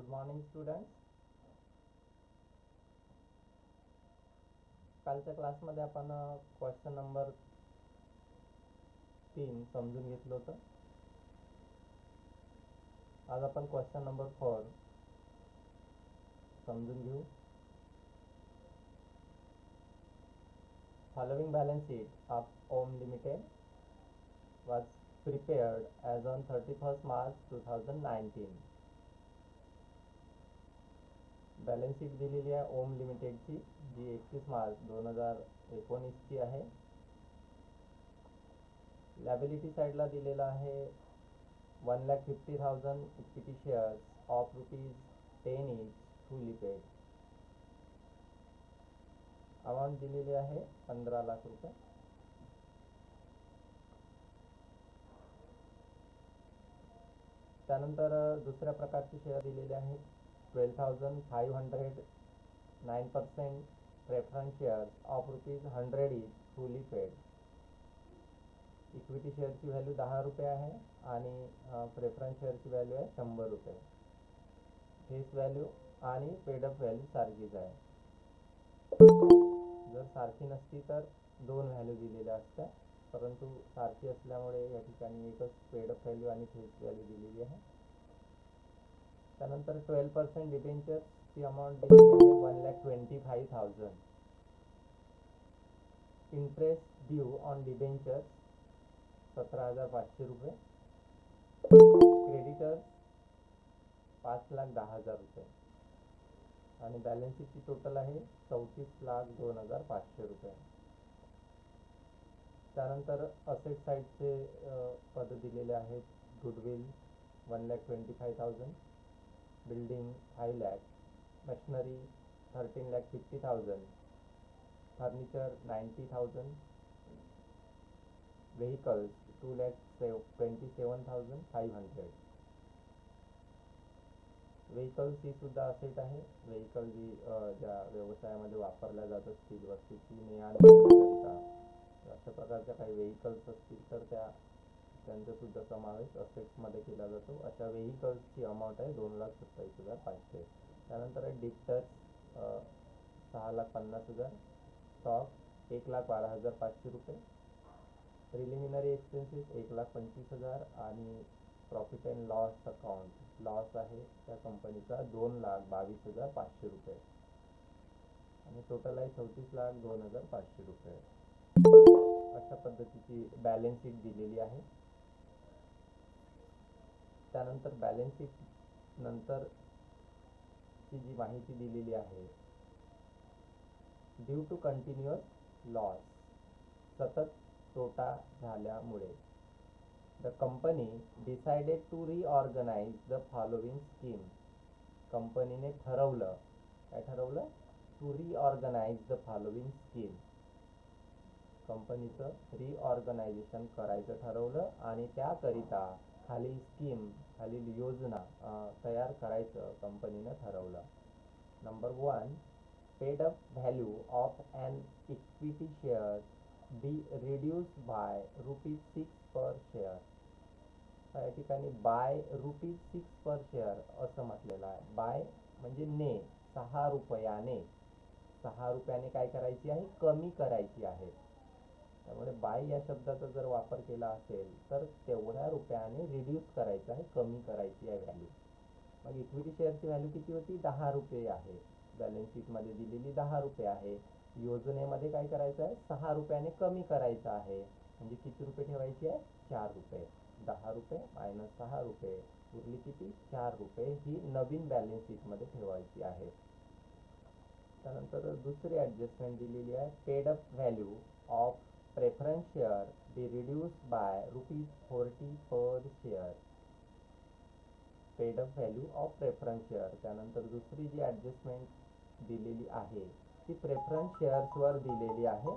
good morning students कालच्या क्लासमध्ये आपण क्वेश्चन नंबर तीन समजून घेतलं होतं. आज आपण क्वेश्चन नंबर फोर समजून घेऊ. Following balance sheet of Om limited was prepared as on thirty first March two thousand nineteen balance sheet दिलेली आहे. ओम लिमिटेडची जी एकतीस मार्च दोन हजार एकोणीसची आहे. लॅबिलिटी साईडला दिलेलं आहे one lakh fifty thousand equity shares of rupees ten each fully paid amount दिलेली आहे पंधरा लाख रुपये. त्यानंतर दुसऱ्या प्रकारची शेअर दिलेली आहे twelve thousand five hundred nine percent preference shares of rupees hundred is fully paid equity शेअरची व्हॅल्यू दहा रुपये आहे आणि प्रेफरन्स शेअरची व्हॅल्यू आहे शंभर रुपये. फेस व्हॅल्यू आणि पेडअप व्हॅल्यू सारखीच आहे. जर सारखी नसती तर दोन व्हॅल्यू दिलेल्या असत्या, परंतु सारखी असल्यामुळे या ठिकाणी पेडअप व्हॅल्यू आणि फेस व्हॅल्यू दिलेली आहे. त्यानंतर twelve percent डिबेंचर्सची amount one lakh twenty five thousand interest due on debentures सतरा हजार पाचशे रुपये. क्रेडिटर्स पाच लाख दहा हजार रुपये. आणि बॅलन्सची टोटल आहे चौतीस लाख दोन हजार पाचशे रुपये. त्यानंतर असेट साईडचे पद दिलेले आहेत goodwill one lakh twenty five thousand building five lakh machinery thirteen lakh fifty thousand. Furniture ninety thousand. Vehicles two lakh से twenty seven thousand five hundred. Vehicles ही सुद्धा असेट आहे. व्हेकल जी ज्या व्यवसायामध्ये वापरल्या जात असतील वस्तूची ने आण करण्याकरिता अशा प्रकारच्या काही व्हेकल्स असतील तर त्या त्यांचा सुद्धा समावेश असेट्समध्ये केला जातो. अशा व्हेकल्सची अमाऊंट आहे दोन लाख सत्तावीस हजार पाचशे. त्यानंतर आहे डिक्टर्स सहा लाख पन्नास हजार. स्टॉक एक लाख बारा हजार पाचशे रुपये. प्रिलिमिनरी एक्सपेन्सेस एक लाख पंचवीस हजार आणि profit and loss account. Loss आहे त्या कंपनीचा दोन लाख बावीस हजार पाचशे रुपये. आणि टोटल आहे चौतीस लाख दोन हजार पाचशे रुपये. अशा पद्धतीची बॅलन्स शीट दिलेली आहे. त्यानंतर बॅलन्स शीट नंतर ची जी माहिती दिलेली आहे ड्यू टू कंटिन्युअस लॉस सतत तोटा झाल्यामुळे the company decided to reorganize the following scheme कंपनीने ठरवलं काय ठरवलं? To reorganize the following scheme कंपनीचं रिऑर्गनायझेशन करायचं ठरवलं आणि त्याकरिता खालील स्कीम खालील योजना तयार करायचं कंपनीनं ठरवलं. Number one paid up value of an equity share be reduce by rupees six per share या ठिकाणी by rupees six per share असं म्हटलेलं आहे. बाय म्हणजे ने सहा रुपयाने. सहा रुपयाने काय करायची आहे? कमी करायची आहे. त्यामुळे बाय या शब्दाचा जर वापर केला असेल तर तेवढ्या रुपयाने रिड्यूस करायचं आहे कमी करायची आहे व्हॅल्यू मग इक्विटी शेअरची व्हॅल्यू किती होती? दहा रुपये आहे. बॅलन्स शीटमध्ये दिलेली दहा रुपये आहे. योजनेमध्ये काय करायचं आहे? सहा रुपयाने कमी करायचं आहे. म्हणजे किती रुपये ठेवायची आहे? चार रुपये. दहा रुपये मायनस सहा रुपये. उरली किती? चार रुपये. ही नवीन बॅलन्स शीटमध्ये ठेवायची आहे. त्यानंतर दुसरी ॲडजस्टमेंट दिलेली आहे. Paid up value of preference share be reduce by rupees forty per share paid up value of preference share त्यानंतर दुसरी जी ॲडजस्टमेंट दिलेली आहे, ती प्रेफरन्स शेअर्सवर दिलेली आहे.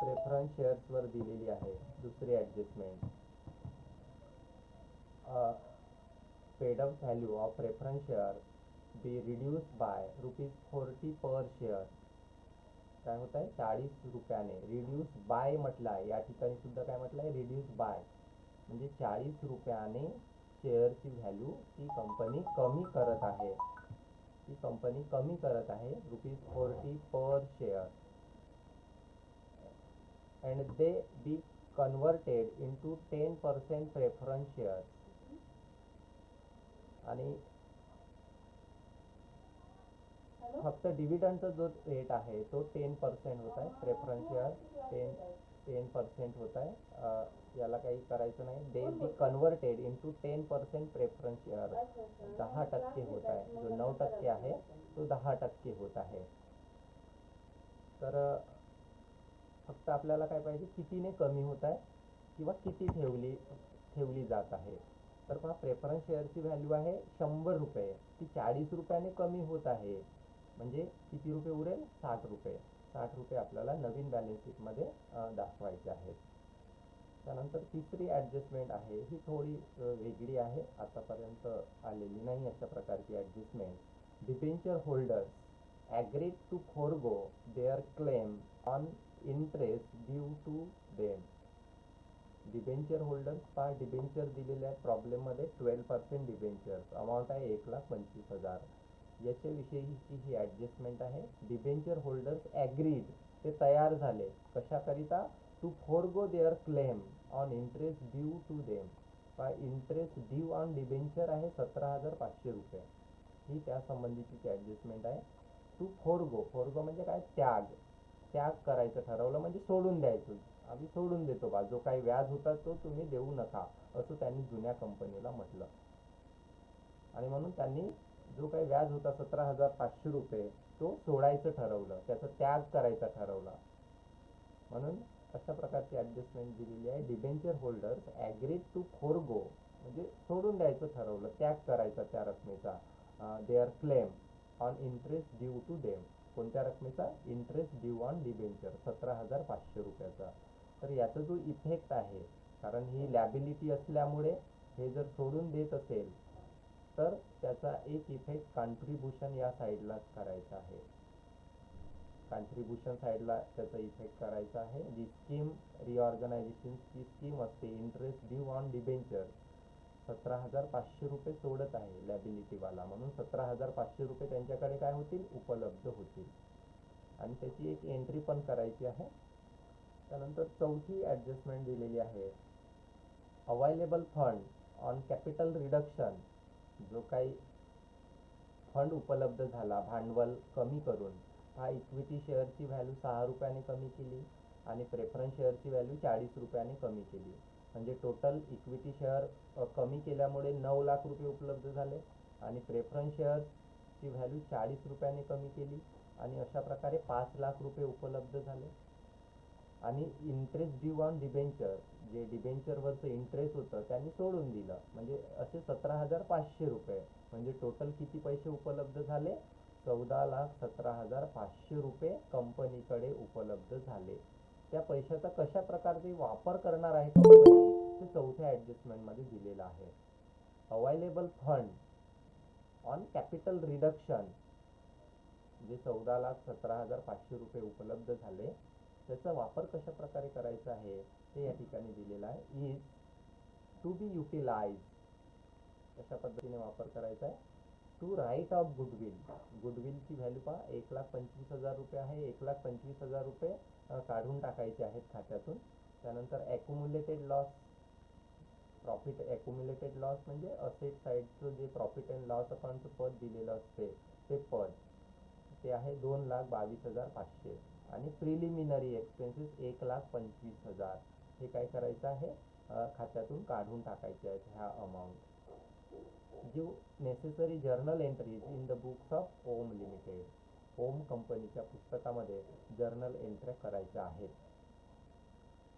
प्रेफरन्स शेअर्सवर दिलेली आहे, दुसरी adjustment paid up value of preference share be reduce by rupees forty per share काय होत आहे? चाळीस रुपयाने. रिड्यूस बाय म्हटलं आहे. या ठिकाणी सुद्धा काय म्हटलं आहे? रिड्यूस बाय म्हणजे चाळीस रुपयाने शेअरची व्हॅल्यू ती कंपनी कमी करत आहे. ती कंपनी कमी करत आहे. Rupees forty per share and they be converted into 10% preference shares. आणि फक्त डिव्हिडंडचा जो रेट आहे तो टेन पर्सेंट होत आहे. Preference share ten ten percent होत आहे. याला काही करायचं नाही. They be in into ten percent preference share दहा टक्के होत आहे. जो नऊ टक्के आहे तो दहा टक्के होत आहे. तर फक्त आपल्याला काय पाहिजे? कितीने कमी होत आहे किंवा किती ठेवली ठेवली जात आहे? तर पहा प्रेफरन्स शेअरची व्हॅल्यू आहे शंभर रुपये. ती चाळीस रुपयाने कमी होत आहे. म्हणजे किती रुपये उरेल? साठ रुपये. साठ रुपये आपल्याला नवीन बॅलन्स शीटमध्ये दाखवायचे आहेत. त्यानंतर तिसरी ॲडजस्टमेंट आहे. ही थोडी वेगळी आहे. आतापर्यंत आलेली नाही अशा प्रकारची adjustment debenture holders agreed to forgo their claim on interest due to them debenture holders पहा डिबेंचर दिलेल्या आहेत प्रॉब्लेममध्ये ट्वेल्व पर्सेंट डिबेंचर्स अमाऊंट आहे एक लाख पंचवीस हजार. याच्याविषयीची ही ॲडजस्टमेंट आहे डिबेंचर होल्डर्स ॲग्रीड ते तयार झाले. कशाकरिता? To forgo their claim on interest due to them पहा इंटरेस्ट ड्यू ऑन डिबेंचर आहे सतरा हजार पाचशे रुपये. ही त्या संबंधीची ॲडजस्टमेंट आहे टू फोरगो फोरगो म्हणजे काय? त्याग. त्याग करायचं ठरवलं म्हणजे सोडून द्यायचं. आम्ही सोडून देतो बा. जो काही व्याज होता तो तुम्ही देऊ नका असं त्यांनी जुन्या कंपनीला म्हटलं. आणि म्हणून त्यांनी जो काही व्याज होता सतरा हजार पाचशे रुपये तो सोडायचं ठरवलं. त्याचा त्याग करायचा ठरवला. म्हणून अशा प्रकारची ॲडजस्टमेंट दिलेली आहे. Debenture holders agreed to forgo म्हणजे सोडून द्यायचं ठरवलं. त्याग करायचा त्या रकमेचा. Their claim on interest due to them कोणत्या रकमेचा? इंटरेस्ट ड्यू ऑन डिबेंचर सतरा हजार पाचशे रुपयाचा. तर याचा जो इफेक्ट आहे कारण ही लॅबिलिटी असल्यामुळे हे जर सोडून देत असेल तर त्याचा एक इफेक्ट कॉन्ट्रीब्युशन या साईडलाच करायचा आहे. कॉन्ट्रीब्युशन साईडला त्याचा इफेक्ट करायचा आहे. जी स्कीम रिऑर्गनायझेशनची स्कीम असते. इंटरेस्ट ड्यू ऑन डिबेंचर सतरा हजार पाचशे रुपये सोडत आहे लॅबिलिटीवाला म्हणून सतरा हजार पाचशे रुपये त्यांच्याकडे काय होतील? उपलब्ध होतील. आणि त्याची एक एंट्री पण करायची आहे. त्यानंतर चौथी ॲडजस्टमेंट दिलेली आहे. Available fund on capital reduction जो काही फंड उपलब्ध झाला भांडवल कमी करून हा इक्विटी शेअरची व्हॅल्यू सहा रुपयाने कमी केली आणि प्रेफरन्स शेअरची व्हॅल्यू चाळीस रुपयाने कमी केली. म्हणजे टोटल इक्विटी शेअर कमी केल्यामुळे नऊ लाख रुपये उपलब्ध झाले आणि प्रेफरन्स शेअरची व्हॅल्यू चाळीस रुपयाने कमी केली आणि अशा प्रकारे पाच लाख रुपये उपलब्ध झाले. आणि इंटरेस्ट ड्यू ऑन डिबेंचर जे डिबेंचरवरचं इंटरेस्ट होतं त्यांनी सोडून दिलं. म्हणजे असे सतरा हजार पाचशे रुपये. म्हणजे टोटल किती पैसे उपलब्ध झाले? चौदा लाख सतरा हजार पाचशे रुपये कंपनीकडे उपलब्ध झाले. त्या पैशाचा कशा प्रकारचे वापर करणार आहे कंपनी ते चौथ्या ॲडजस्टमेंटमध्ये दिलेलं आहे. Available fund on capital reduction जे चौदा लाख सतरा हजार पाचशे रुपये उपलब्ध झाले. त्याचा वापर कशा प्रकारे करायचा आहे ते या ठिकाणी दिलेलं आहे. इज टू बी युटिलाइज कशा पद्धतीने वापर करायचा आहे? टू राईट ऑफ गुडविल गुडविलची व्हॅल्यू पहा. एक लाख पंचवीस हजार रुपये आहे. एक लाख पंचवीस हजार रुपये काढून टाकायचे आहेत खात्यातून. त्यानंतर accumulated loss profit accumulated loss म्हणजे असेट साईडचं जे प्रॉफिट अँड लॉस अकाउंटचं पद दिलेलं असते ते पद. ते आहे दोन लाख बावीस हजार पाचशे. आणि प्रिलिमिनरी एक्सपेन्सेस एक लाख पंचवीस हजार. हे काय करायचं आहे? खात्यातून काढून टाकायचे आहेत ह्या अमाऊंट जो necessary journal entries in the books of Om limited Om कंपनीच्या पुस्तकामध्ये जर्नल एंट्र्या करायच्या आहेत.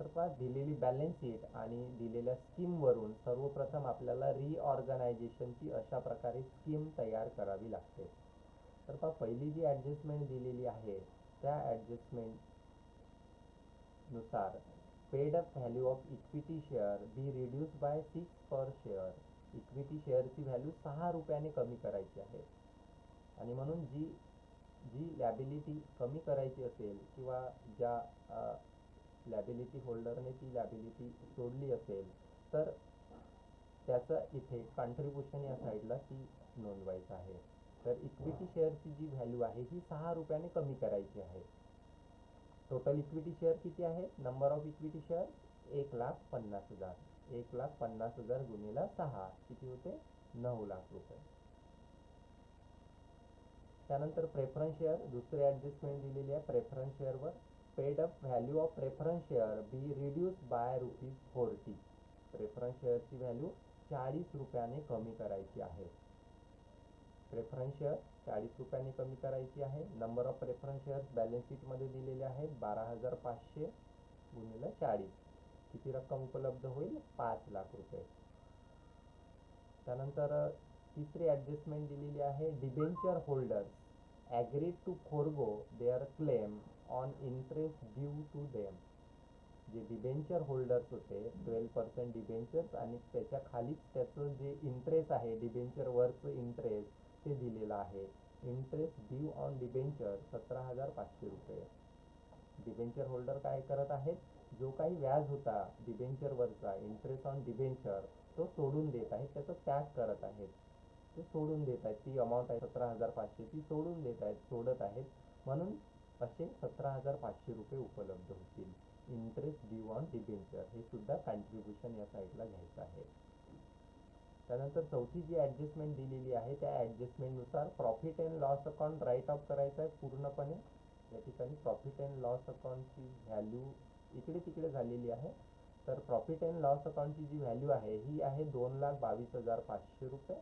तर पहा दिलेली बॅलन्स शीट आणि दिलेल्या स्कीमवरून सर्वप्रथम आपल्याला रिऑर्गनायझेशनची अशा प्रकारे स्कीम तयार करावी लागते. तर पहा पहिली जी ॲडजस्टमेंट दिलेली आहे त्या ॲडजस्टमेंटनुसार paid up value of equity share be reduce by six per share equity शेअरची व्हॅल्यू सहा रुपयाने कमी करायची आहे. आणि म्हणून जी जी लॅबिलिटी कमी करायची असेल किंवा ज्या लॅबिलिटी होल्डरने ती लॅबिलिटी सोडली असेल तर त्याचं इथे कॉन्ट्रीब्युशन या साईडला ती नोंदवायचं आहे. तर इक्विटी शेअरची जी व्हॅल्यू आहे ही सहा रुपयाने कमी करायची आहे. टोटल इक्विटी शेअर किती आहे? नंबर ऑफ इक्विटी शेअर एक लाख पन्नास हजार. एक लाख पन्नास हजार गुणिला सहा किती होते? नऊ लाख रुपये. त्यानंतर प्रेफरन्स शेअर दुसरी ॲडजस्टमेंट दिलेली आहे प्रेफरन्स शेअरवर paid up value of preference share be reduce by rupees forty preference शेअरची व्हॅल्यू चाळीस रुपयाने कमी करायची आहे. प्रेफरन्स शेअर चाळीस रुपयांनी कमी करायची आहे. Number of preference shares balance शीटमध्ये दिलेले आहेत बारा हजार पाचशे गुणिले चाळीस. किती रक्कम उपलब्ध होईल? पाच लाख रुपये. त्यानंतर तिसरी ॲडजस्टमेंट दिलेली आहे debenture holders agreed to forgo their claim on interest due to them जे डिबेंचर होल्डर्स होते ट्वेल्व पर्सेंट डिबेंचर्स आणि त्याच्या खालीच त्याचं जे इंटरेस्ट आहे डिबेंचरवरचं इंटरेस्ट ते दिलेलं आहे. इंटरेस्ट ड्यू ऑन डिबेंचर सतरा हजार पाचशे रुपये. डिबेंचर होल्डर काय करत आहेत? जो काही व्याज होता डिबेंचरवरचा इंटरेस्ट ऑन डिबेंचर तो सोडून देत आहेत. त्याचा त्याग करत आहेत. ते सोडून देत आहेत. ती अमाऊंट आहे सतरा हजार पाचशे. ती सोडून देत आहेत सोडत आहेत. म्हणून असे सतरा हजार पाचशे रुपये उपलब्ध होतील. इंटरेस्ट ड्यू ऑन डिबेंचर हे सुद्धा कॉन्ट्रीब्युशन या साईडला घ्यायचं आहे. त्यानंतर चौथी जी ॲडजस्टमेंट दिलेली आहे त्या ॲडजस्टमेंटनुसार profit and loss account write off करायचं आहे पूर्णपणे. या ठिकाणी प्रॉफिट अँड लॉस अकाउंटची व्हॅल्यू इकडे तिकडे झालेली आहे. तर प्रॉफिट अँड लॉस अकाउंटची जी व्हॅल्यू आहे ही आहे दोन लाख बावीस हजार पाचशे रुपये.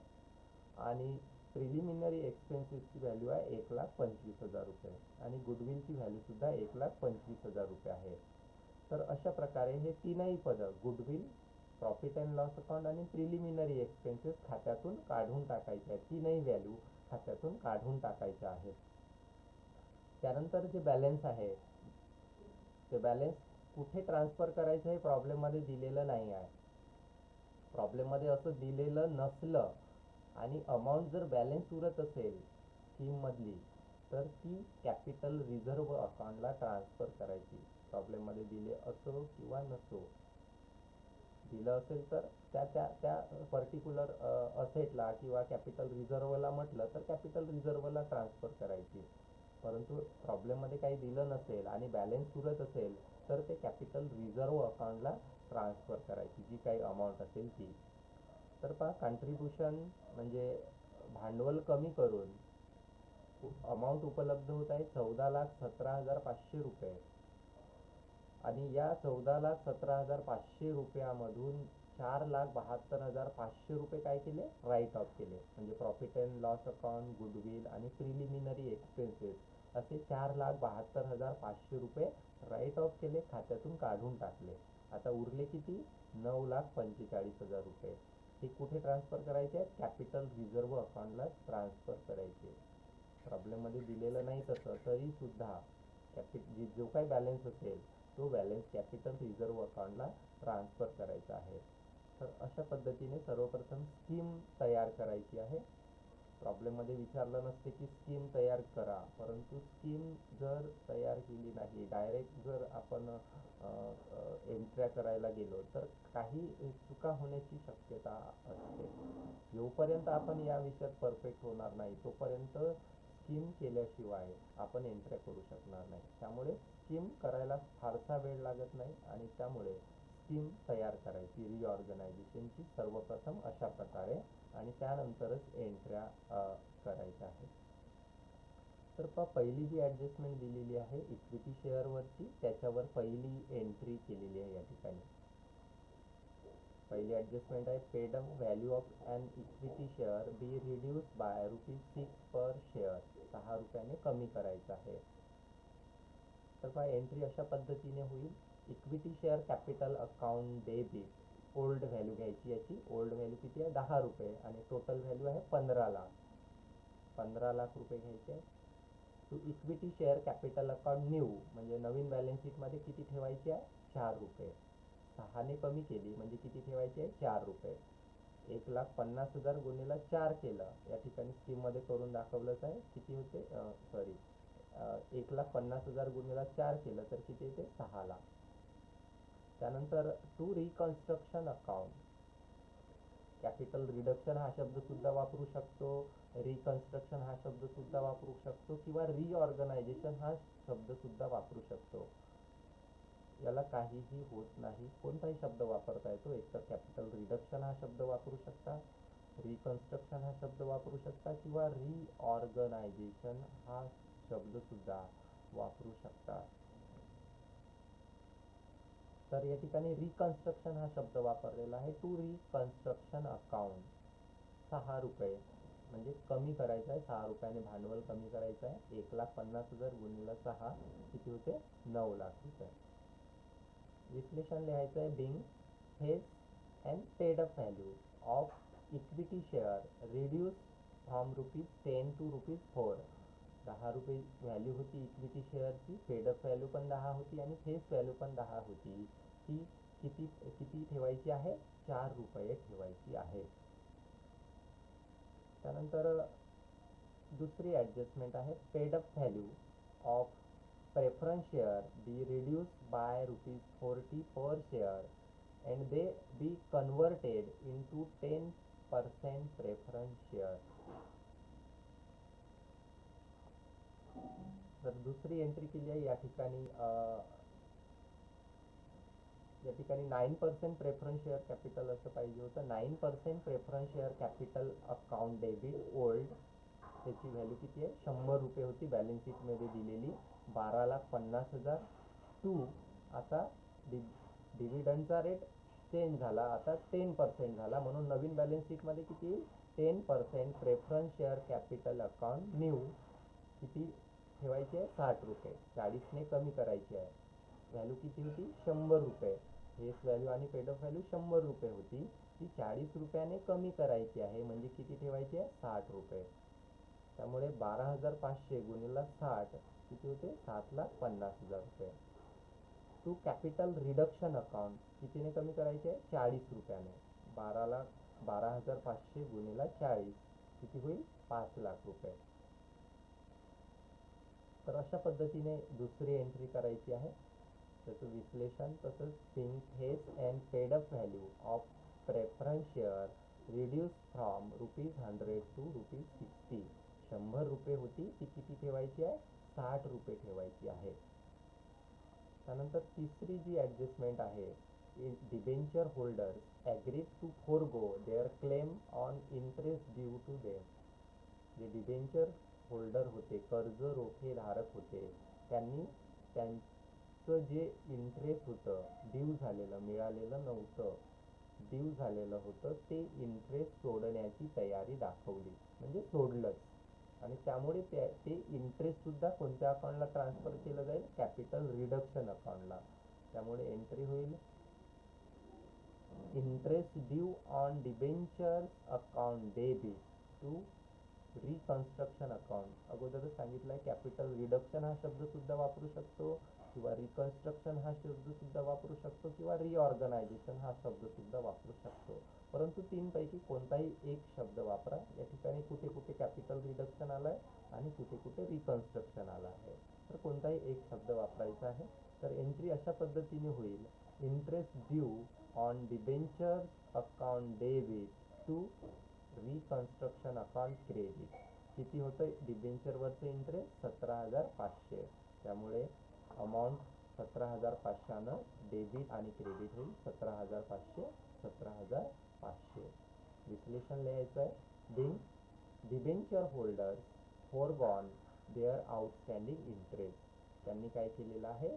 आणि प्रिलिमिनरी एक्सपेन्सेसची व्हॅल्यू आहे एक लाख पंचवीस हजार रुपये. आणि गुडविलची व्हॅल्यूसुद्धा एक लाख पंचवीस हजार रुपये आहे. तर अशा प्रकारे हे तीनही पदं goodwill profit and loss account आणि प्रिलिमिनरी एक्सपेन्सेस खात्यातून काढून टाकायच्या आहेत. तीनही व्हॅल्यू खात्यातून काढून टाकायच्या आहेत. त्यानंतर जे बॅलन्स आहे ते बॅलन्स कुठे ट्रान्सफर करायचं हे प्रॉब्लेममध्ये दिलेलं नाही आहे. प्रॉब्लेममध्ये असं दिलेलं नसलं आणि अमाऊंट जर बॅलन्स उरत असेल स्कीममधली तर ती कॅपिटल रिझर्व अकाउंटला ट्रान्सफर करायची. प्रॉब्लेममध्ये दिले असो किंवा नसो. दिलं असेल तर त्या त्या त्या पर्टिक्युलर असेटला किंवा कॅपिटल रिझर्वला म्हटलं तर कॅपिटल रिझर्वला ट्रान्सफर करायची. परंतु प्रॉब्लेममध्ये काही दिलं नसेल आणि बॅलन्स उरत असेल तर ते कॅपिटल रिझर्व अकाउंटला ट्रान्सफर करायची जी काही अमाऊंट असेल ती. तर पहा कॉन्ट्रीब्युशन म्हणजे भांडवल कमी करून अमाऊंट उपलब्ध होत आहे चौदा लाख सतरा हजार पाचशे रुपये. आणि या चौदा लाख सतरा हजार पाचशे रुपयामधून चार लाख बहात्तर हजार पाचशे रुपये काय केले? राईट ऑफ केले. म्हणजे profit and loss account goodwill आणि प्रिलिमिनरी एक्सपेन्सेस असे चार लाख बहात्तर हजार पाचशे रुपये राईट ऑफ केले खात्यातून काढून टाकले. आता उरले किती? नऊ लाख पंचेचाळीस हजार रुपये. हे कुठे ट्रान्सफर करायचे आहेत? कॅपिटल रिझर्व अकाउंटला ट्रान्सफर करायचे प्रॉब्लेममध्ये दिलेलं नाही तसं तरीसुद्धा. कॅपि जो काही बॅलन्स असेल तो बॅलन्स कॅपिटल रिझर्व अकाउंटला ट्रान्सफर करायचा आहे. तर अशा पद्धतीने सर्वप्रथम स्कीम तयार करायची आहे. प्रॉब्लेममध्ये विचारलं नसते की स्कीम तयार करा परंतु स्कीम जर तयार केली नाही डायरेक्ट जर आपण एंट्र्या करायला गेलो तर काही चुका होण्याची शक्यता असते. जोपर्यंत आपण या विषयात परफेक्ट होणार नाही तोपर्यंत स्कीम केल्याशिवाय आपण एंट्र्या करू शकणार नाही. त्यामुळे स्कीम करायला फारसा वेळ लागत नाही आणि त्यामुळे स्कीम तयार करायची रिऑर्गनायझेशनची सर्वप्रथम अशा प्रकारे आणि त्यानंतरच एंट्र्या करायच्या आहेत. तर पहा पहिली जी ॲडजस्टमेंट दिलेली आहे इक्विटी शेअरवरची त्याच्यावर पहिली एंट्री केलेली आहे या ठिकाणी. पहिली ॲडजस्टमेंट आहे paid up value of and equity share be reduce by rupees six per share सहा रुपयाने कमी करायचं आहे. तर एंट्री अशा पद्धतीने होईल. Equity share capital account debit old value घ्यायची याची. ओल्ड व्हॅल्यू किती आहे? दहा रुपये. आणि टोटल व्हॅल्यू आहे पंधरा लाख. पंधरा लाख रुपये घ्यायचे to equity share capital account new म्हणजे नवीन बॅलन्स शीटमध्ये किती ठेवायची आहे? चार रुपये. सहाने कमी केली म्हणजे किती ठेवायची? आहे चार रुपये. एक लाख पन्नास हजार गुन्हेला चार केलं. या ठिकाणी स्कीममध्ये करून दाखवलंच आहे. किती होते? सॉरी एक लाख पन्नास हजार गुन्हेला चार केलं तर किती येते सहा लाख. त्यानंतर to reconstruction account capital reduction हा शब्द सुद्धा वापरू शकतो. रिकन्स्ट्रक्शन हा शब्द सुद्धा वापरू शकतो. किंवा रिऑर्गनायझेशन हा शब्द सुद्धा वापरू शकतो. याला काहीही होत नाही. कोणताही शब्द वापरता येतो. एकतर कॅपिटल रिडक्शन हा शब्द वापरू शकता. रिकन्स्ट्रक्शन हा शब्द वापरू शकता. किंवा रिऑर्गनायझेशन हा शब्द सुद्धा वापरू शकता. तर या ठिकाणी रिकन्स्ट्रक्शन हा शब्द वापरलेला आहे. टू रिकन्स्ट्रक्शन अकाउंट सहा रुपये. म्हणजे कमी करायचं आहे सहा रुपयाने भांडवल कमी करायचं आहे. एक लाख पन्नास हजार गुणिले सहा किती होते? नऊ लाख रुपये. विश्लेषण लिहायचं आहे. Being face and paid up value of equity share reduce from rupees ten to rupees four. दहा रुपये व्हॅल्यू होती इक्विटी शेअरची पेडअप व्हॅल्यू पण दहा होती आणि फेस व्हॅल्यू पण दहा होती. ती किती किती ठेवायची आहे? चार रुपये ठेवायची आहे. त्यानंतर, दुसरी ॲडजस्टमेंट आहे paid up value of preference share be reduce by rupees forty per share and they be converted into ten percent preference share तर दुसरी एंट्री केली आहे या ठिकाणी या ठिकाणी nine percent preference share capital असं पाहिजे होतं. Nine percent preference share capital account debit old त्याची व्हॅल्यू किती आहे? शंभर रुपये होती बॅलन्स शीटमध्ये दिलेली. बारा लाख पन्नास हजार. टू आता डि डिव्हिडंडचा रेट चेंज झाला. आता टेन पर्सेंट झाला. म्हणून नवीन बॅलन्स शीटमध्ये किती? Ten percent preference share capital account new किती? ठेवायची आहे साठ रुपये. चाळीसने कमी करायची आहे. व्हॅल्यू किती होती? शंभर रुपये. फेस व्हॅल्यू आणि पेड ऑफ व्हॅल्यू शंभर रुपये होती. ती चाळीस रुपयाने कमी करायची आहे. म्हणजे किती ठेवायची आहे? साठ रुपये. त्यामुळे बारा हजार पाचशे गुणिला साठ किती होते? सात लाख पन्नास हजार रुपये. टू कॅपिटल रिडक्शन अकाउंट कितीने कमी करायचे आहे? चाळीस रुपयाने. बारा लाख बारा हजार पाचशे गुणिला चाळीस किती होईल? पाच लाख रुपये. तर अशा पद्धतीने दुसरी एंट्री करायची आहे. त्याचं विश्लेषण तसंच face and paid up value of preference share reduce from rupees hundred to rupees sixty शंभर रुपये होती, ती किती ठेवायची आहे? साठ रुपये ठेवायची आहे. त्यानंतर तिसरी जी ॲडजस्टमेंट आहे debenture holders agreed to forgo their claim on interest due to them जे डिबेंचर होल्डर होते कर्ज रोखे धारक होते. त्यांनी त्यांचं जे इंटरेस्ट होतं ड्यू झालेलं मिळालेलं नव्हतं ड्यू झालेलं होतं ते इंटरेस्ट सोडण्याची तयारी दाखवली. म्हणजे सोडलंच. आणि त्यामुळे त्या ते इंटरेस्टसुद्धा कोणत्या अकाउंटला ट्रान्सफर केलं जाईल? कॅपिटल रिडक्शन अकाउंटला त्यामुळे एंट्री होईल. Interest due on debentures account debit to reconstruction account अगोदरच सांगितलं आहे कॅपिटल रिडक्शन हा शब्द सुद्धा वापरू शकतो किंवा रिकन्स्ट्रक्शन हा शब्द सुद्धा वापरू शकतो किंवा रिऑर्गनायझेशन हा शब्द सुद्धा वापरू शकतो. परंतु तीनपैकी कोणताही एक शब्द वापरा. या ठिकाणी कुठे कुठे कॅपिटल रिडक्शन आलं आहे आणि कुठे कुठे रिकन्स्ट्रक्शन आलं आहे. तर कोणताही एक शब्द वापरायचा आहे तर एंट्री अशा पद्धतीने होईल. Interest due on debentures account debit to reconstruction account credit किती होतं डिबेंचरवरचं इंटरेस्ट सतरा हजार पाचशे. त्यामुळे अमाऊंट सतरा हजार पाचशेनं डेबिट आणि क्रेडिट होईल सतरा हजार पाचशे सतरा हजार पाचशे. विश्लेषण लिहायचं आहे being debenture holders forgone their outstanding interest त्यांनी काय केलेलं आहे?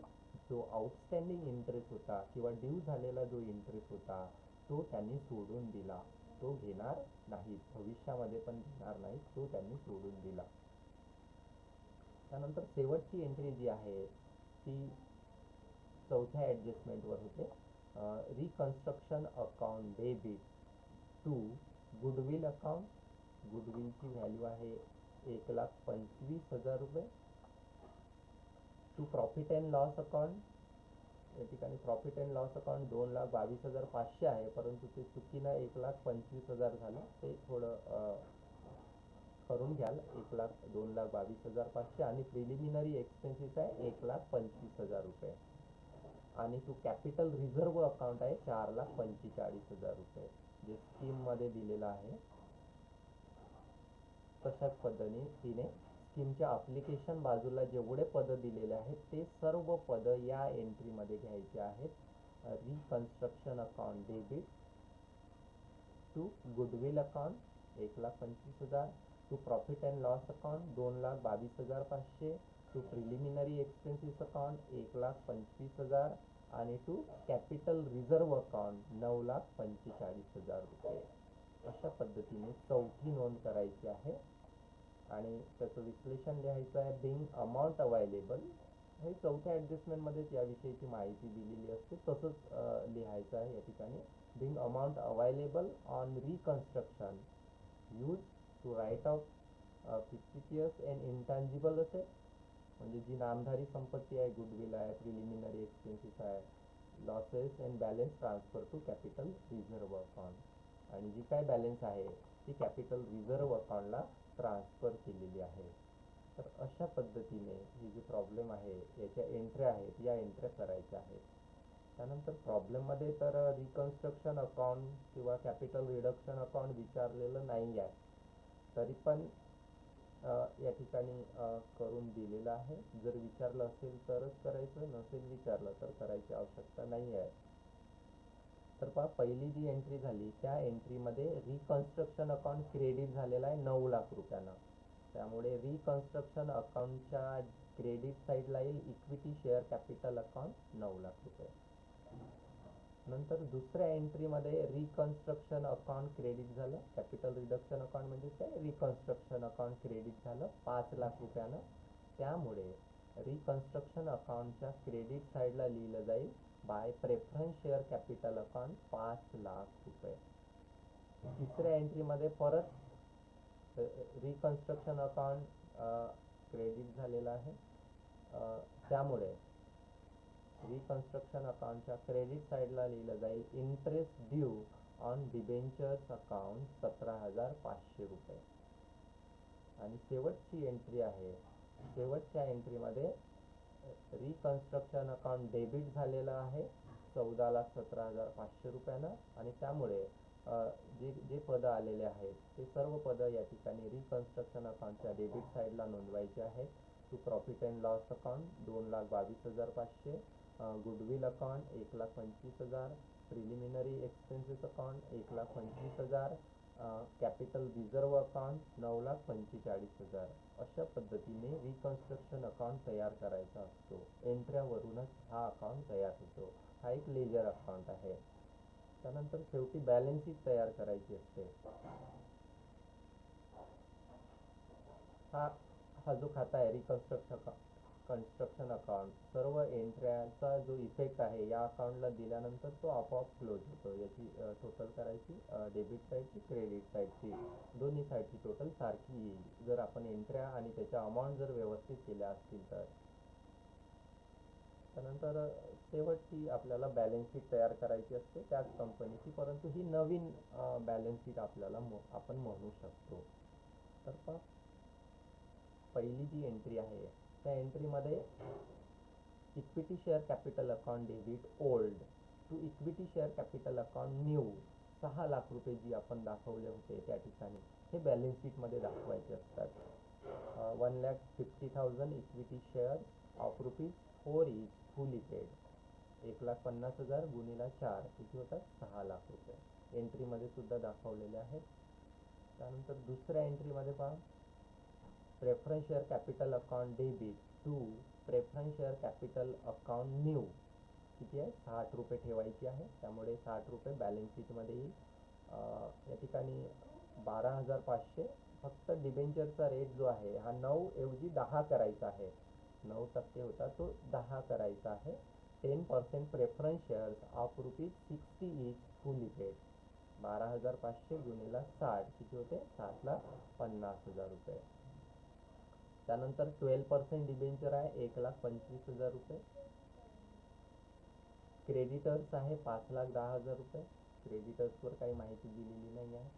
जो आउटस्टँडिंग इंटरेस्ट होता किंवा ड्यू झालेला जो इंटरेस्ट होता तो त्यांनी सोडून दिला. तो घेणार नाही भविष्यामध्ये पण घेणार नाही तो त्यांनी सोडून दिला. त्यानंतर शेवटची एंट्री जी आहे ती चौथ्या ॲडजस्टमेंटवर होते. Reconstruction account debit to goodwill account गुडविलची value आहे एक लाख पंचवीस हजार रुपये. To profit and loss account या ठिकाणी प्रॉफिट अँड लॉस अकाउंट दोन लाख बावीस हजार पाचशे आहे परंतु ते चुकीनं एक लाख पंचवीस हजार झालं. ते थोडं करून घ्याल. एक लाख दोन लाख बावीस हजार पाचशे आणि प्रिलिमिनरी एक्सपेन्सेस आहे एक लाख पंचवीस हजार रुपये. आणि तो कॅपिटल रिझर्व अकाउंट आहे चार लाख पंचेचाळीस हजार रुपये. जे स्कीममध्ये दिलेलं आहे तशाच पद्धतीने तिने स्कीमच्या अप्लिकेशन बाजूला जेवढे पदं दिलेले आहेत ते सर्व पदं या एंट्रीमध्ये घ्यायचे आहेत. Reconstruction account debit to goodwill account एक लाख पंचवीस हजार to profit and loss account दोन लाख बावीस हजार पाचशे टू प्रिलिमिनरी एक्सपेन्सेस अकाउंट एक लाख पंचवीस हजार आणि टू कॅपिटल रिझर्व अकाउंट नऊ लाख पंचेचाळीस हजार रुपये. अशा पद्धतीने चौथी नोंद करायची आहे. आणि त्याचं विश्लेषण लिहायचं आहे बिंग अमाऊंट अवायलेबल हे चौथ्या ॲडजस्टमेंटमध्येच याविषयीची माहिती दिलेली असते. तसंच लिहायचं आहे या ठिकाणी. Being amount available on reconstruction use to write off fictitious and intangible असे म्हणजे जी नामधारी संपत्ती आहे गुडविल आहे प्रिलिमिनरी एक्सपेन्सेस आहे losses and balance transfer to capital reserve account आणि जी काय बॅलन्स आहे ती कॅपिटल रिझर्व्ह अकाउंटला ट्रान्सफर केलेली आहे. तर अशा पद्धतीने ही जी प्रॉब्लेम आहे याच्या एंट्र्या आहेत या एंट्र्या करायच्या आहेत. त्यानंतर प्रॉब्लेममध्ये तर रिकन्स्ट्रक्शन अकाउंट किंवा कॅपिटल रिडक्शन अकाउंट विचारलेलं नाही आहे. तरी पण या ठिकाणी करून दिलेलं आहे. जर विचारलं असेल तरच करायचं नसेल विचारलं तर करायची आवश्यकता नाही आहे. तर पहा पहिली जी एंट्री झाली त्या एंट्रीमध्ये रिकन्स्ट्रक्शन अकाउंट क्रेडिट झालेला आहे नऊ लाख रुपयानं. त्यामुळे रिकन्स्ट्रक्शन अकाउंटच्या क्रेडिट साईडला येईल इक्विटी शेअर कॅपिटल अकाउंट नऊ लाख रुपये. नंतर दुसऱ्या एंट्रीमध्ये रिकन्स्ट्रक्शन अकाउंट क्रेडिट झालं कॅपिटल रिडक्शन अकाउंट म्हणजे काय? रिकन्स्ट्रक्शन अकाउंट क्रेडिट झालं पाच लाख रुपयानं. त्यामुळे रिकन्स्ट्रक्शन अकाउंटच्या क्रेडिट साईडला लिहिलं जाईल by preference share capital account पाच लाख रुपये. तिसऱ्या एंट्रीमध्ये परत रिकन्स्ट्रक्शन अकाउंट क्रेडिट झालेलं आहे. त्यामुळे रिकन्स्ट्रक्शन अकाउंटच्या क्रेडिट साईडला लिहिलं जाईल interest due on debentures account सतरा हजार पाचशे रुपये. आणि शेवटची एंट्री आहे. शेवटच्या एंट्रीमध्ये रिकन्स्ट्रक्शन अकाउंट डेबिट झालेलं आहे. चौदा लाख सतरा हजार पाचशे रुपयानं. आणि त्यामुळे जे जे पदं आलेले आहेत ते सर्व पदं या ठिकाणी रिकन्स्ट्रक्शन अकाउंटच्या डेबिट साईडला नोंदवायचे आहेत. To profit and loss account दोन लाख बावीस हजार पाचशे गुडविल अकाउंट एक लाख पंचवीस हजार. प्रिलिमिनरी एक्सपेन्सेस अकाउंट एक लाख पंचवीस हजार. कॅपिटल रिझर्व अकाउंट नऊ लाख पंचेचाळीस हजार. अशा पद्धतीने रिकन्स्ट्रक्शन अकाउंट तयार करायचा असतो. एंट्र्यावरूनच हा अकाउंट तयार होतो. हा एक लेजर अकाउंट आहे. त्यानंतर शेवटी बॅलन्स शीट तयार करायची असते. हा हा जो खाता आहे रिकन्स्ट्रक्शन कन्स्ट्रक्शन अकाउंट सर्व एंट्र्याचा जो इफेक्ट आहे या अकाउंटला दिल्यानंतर तो आपोआप क्लोज होतो. याची टोटल करायची डेबिट साईडची क्रेडिट साईडची दोन्ही साईडची टोटल सारखी येईल. जर आपण एंट्र्या आणि त्याच्या अमाऊंट जर व्यवस्थित केल्या असतील तर. त्यानंतर शेवटची आपल्याला बॅलन्स शीट तयार करायची असते. त्याच कंपनीची परंतु ही नवीन बॅलन्स शीट आपल्याला आपण म्हणू शकतो. तर पहिली जी एंट्री आहे त्या एंट्रीमध्ये equity share capital account debit old to equity share capital account new सहा लाख रुपये जी आपण दाखवले होते त्या ठिकाणी हे बॅलन्स शीटमध्ये दाखवायचे असतात. One lakh fifty thousand equity share of rupees four is fully paid एक लाख पन्नास हजार गुणीला चार किती होतात? सहा लाख रुपये. एंट्रीमध्ये सुद्धा दाखवलेले आहेत. त्यानंतर दुसऱ्या एंट्रीमध्ये पहा. Preference share capital account debit to preference share capital account new किती आहे? साठ रुपये ठेवायची आहे. त्यामुळे साठ रुपये बॅलन्स शीटमध्ये येईल. या ठिकाणी बारा हजार पाचशे फक्त डिबेंचरचा रेट जो आहे हा नऊ ऐवजी दहा करायचा आहे. नऊ टक्के होता तो दहा करायचा आहे. Ten percent preference shares of rupees sixty is fully paid बारा हजार पाचशे गुणिला साठ किती होते? सातला पन्नास हजार रुपये. त्यानंतर ट्वेल्व पर्सेंट डिबेंचर आहे एक लाख पंचवीस हजार रुपये. क्रेडिटर्स आहे पाच लाख दहा हजार रुपये. क्रेडिटर्सवर काही माहिती दिलेली नाही आहे.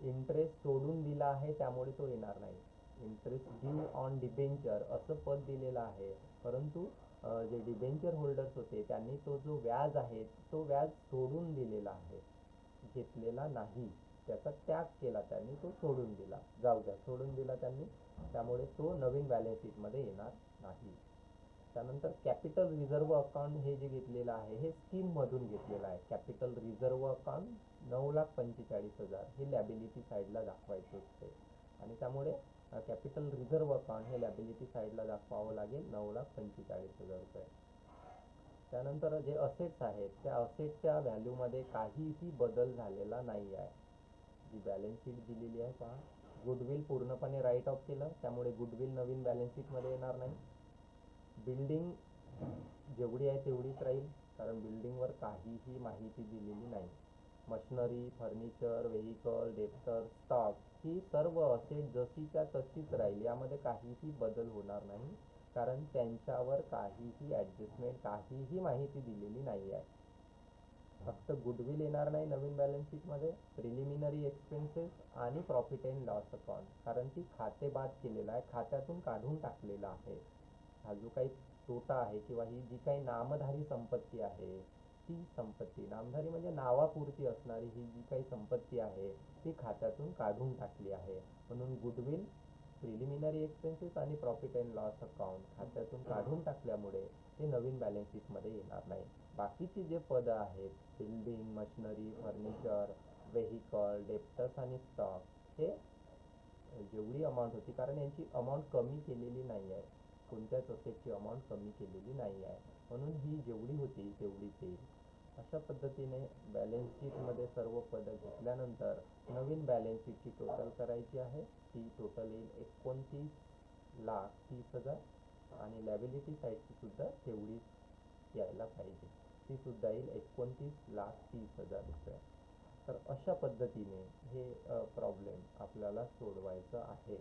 इंटरेस्ट सोडून दिला आहे त्यामुळे तो येणार नाही. इंटरेस्ट ड्यू ऑन डिबेंचर असं पद दिलेलं आहे. परंतु जे डिबेंचर होल्डर्स होते त्यांनी तो जो व्याज आहे तो व्याज सोडून दिलेला आहे. घेतलेला नाही. त्याचा त्याग केला त्यांनी तो सोडून दिला. जाऊ द्या सोडून दिला त्यांनी. त्यामुळे तो नवीन बॅलन्स शीटमध्ये येणार नाही. त्यानंतर कॅपिटल रिझर्व्ह अकाउंट हे जे घेतलेलं आहे हे स्कीम मधून घेतलेलं आहे. कॅपिटल रिझर्व्ह अकाउंट नऊ लाख पंचेचाळीस हजार हे लॅबिलिटी साईडला दाखवायचं असते. आणि त्यामुळे कॅपिटल रिझर्व्ह अकाउंट हे लॅबिलिटी साईडला दाखवावं लागेल नऊ लाख पंचेचाळीस हजार रुपये. त्यानंतर जे असेट्स आहेत त्या असेटच्या व्हॅल्यूमध्ये काहीही बदल झालेला नाही आहे जी बॅलन्स शीट दिलेली आहे पहा. गुडविल पूर्णपणे राईट ऑफ केलं. त्यामुळे गुडविल नवीन बॅलन्स शीटमध्ये येणार नाही. बिल्डिंग जेवढी आहे तेवढीच राहील कारण बिल्डिंगवर काहीही माहिती दिलेली नाही. Machinery furniture vehicle debtor stock ही सर्व असेट जशीच्या तशीच राहील. यामध्ये काहीही बदल होणार नाही कारण त्यांच्यावर काहीही ॲडजस्टमेंट काहीही माहिती दिलेली नाही आहे. फक्त गुडविल येणार नाही नवीन बॅलन्स शीटमध्ये प्रिलिमिनरी एक्सपेन्सेस आणि प्रॉफिट अँड लॉस अकाउंट कारण ती खाते बाद केलेला आहे. खात्यातून काढून टाकलेला आहे. हा जो काही तोटा आहे किंवा ही जी काही नामधारी संपत्ती आहे ती संपत्ती नामधारी म्हणजे नावापुरती असणारी ही जी काही संपत्ती आहे ती खात्यातून काढून टाकली आहे. म्हणून गुडविल प्रिलिमिनरी एक्सपेन्सेस आणि प्रॉफिट अँड लॉस अकाउंट खात्यातून काढून टाकल्यामुळे ते नवीन बॅलन्स शीटमध्ये येणार नाही. बाकीची जे पदं आहेत building machinery furniture vehicle debtors आणि स्टॉक हे जेवढी अमाऊंट होती कारण यांची अमाऊंट कमी केलेली नाही आहे कोणत्याच असेटची अमाऊंट कमी केलेली नाही आहे म्हणून ही जेवढी होती तेवढीच येईल अशा पद्धतीने बॅलन्स शीटमध्ये सर्व पदं घेतल्यानंतर नवीन बॅलन्स शीटची टोटल करायची आहे. ती टोटल येईल एकोणतीस लाख तीस हजार आणि लॅबिलिटी साईडची सुद्धा तेवढीच यायला पाहिजे. सुद्धा येईल. एकोणतीस लाख तीस हजार रुपये. तर अशा पद्धतीने हे प्रॉब्लेम आपल्याला सोडवायचं आहे.